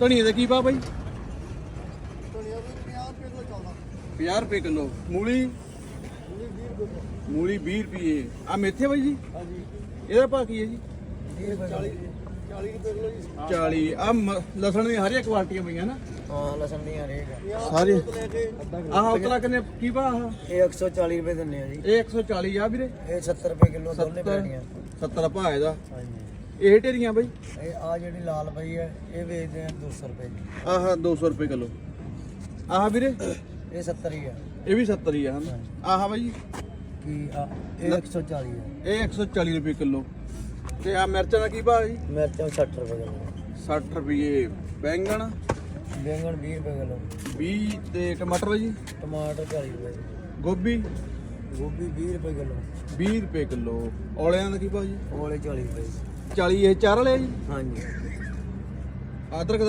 ਧਨੀਏ ਦਾ ਕੀ ਭਾਅ ਬਾਈ? ਧਨੀਆ ਵੀ 50 ਰੁਪਏ ਕਿਲੋ ਚੱਲਦਾ 50 ਰੁਪਏ ਕਿਲੋ। ਮੂਲੀ? ਇਹ 20 ਰੁਪਏ ਮੂਲੀ 20 ਰੁਪਏ। ਆ ਮੇਥੇ ਬਾਈ ਜੀ? ਹਾਂਜੀ। ਇਹਦਾ ਭਾਅ ਕੀ ਹੈ ਜੀ? 40 40 ਰੁਪਏ ਕਿਲੋ ਜੀ। 40 ਆ ਲਸਣ ਦੀਆਂ ਹਰੀਆਂ ਕੁਆਲਟੀਆਂ ਪਈਆਂ ਨਾ? ਹਾਂ ਲਸਣ ਦੀ ਹਰੇਕ ਆ। ਸਾਰੇ। ਆਹ ਉਤਰਾ ਕਿੰਨੇ ਕੀ ਭਾਅ ਆ ਇਹ 140 ਰੁਪਏ ਦਿੰਨੇ ਆ ਜੀ। ਇਹ 140 ਆ ਵੀਰੇ। ਇਹ 70 ਰੁਪਏ ਕਿਲੋ ਦੋਨੇ 70 ਪੈਣੀਆਂ 70 ਭਾਅ ਇਹਦਾ। ਹਾਂਜੀ। ਇਹ ਢੇਰੀਆਂ ਬਾਈ? ਇਹ ਆ ਜਿਹੜੀ ਲਾਲ ਪਈ ਹੈ ਇਹ ਵੇਚਦੇ ਆ 200 ਰੁਪਏ ਦੀ ਆਹ 200 ਰੁਪਏ ਕਿਲੋ। ਆਹ ਵੀਰੇ? ਇਹ 70 ਹੀ ਆ। ਇਹ ਵੀ 70 ਹੀ ਆ ਹਨ? ਆਹ ਬਾਈ? ਕੀ ਆ ਇਹ 140 ਆ। ਇਹ 140 ਰੁਪਏ ਕਿਲੋ। ਤੇ ਆ ਮਿਰਚਾਂ ਦਾ ਕੀ ਭਾਅ ਜੀ ਮਿਰਚਾਂ 60 ਰੁਪਏ ਕਿਲੋ। 60 ਰੁਪਏ। ਬੈਂਗਣ? ਬੈਂਗਣ 20 ਰੁਪਏ ਕਿਲੋ। 20 ਤੇ ਟਮਾਟਰ ਜੀ? ਟਮਾਟਰ 40 ਰੁਪਏ ਗੋਭੀ? ਗੋਭੀ 20 ਰੁਪਏ ਕਿਲੋ। 20 ਰੁਪਏ ਕਿਲੋ। ਔਲਿਆਂ ਦਾ ਕੀ ਭਾਅ ਜੀ? ਕੋਲੇ 40 ਰੁਪਏ। 40 ਇਹ ਚਾਰ ਵਾਲੇ ਆ ਜੀ? ਹਾਂਜੀ। ਅਦਰਕ ਦਾ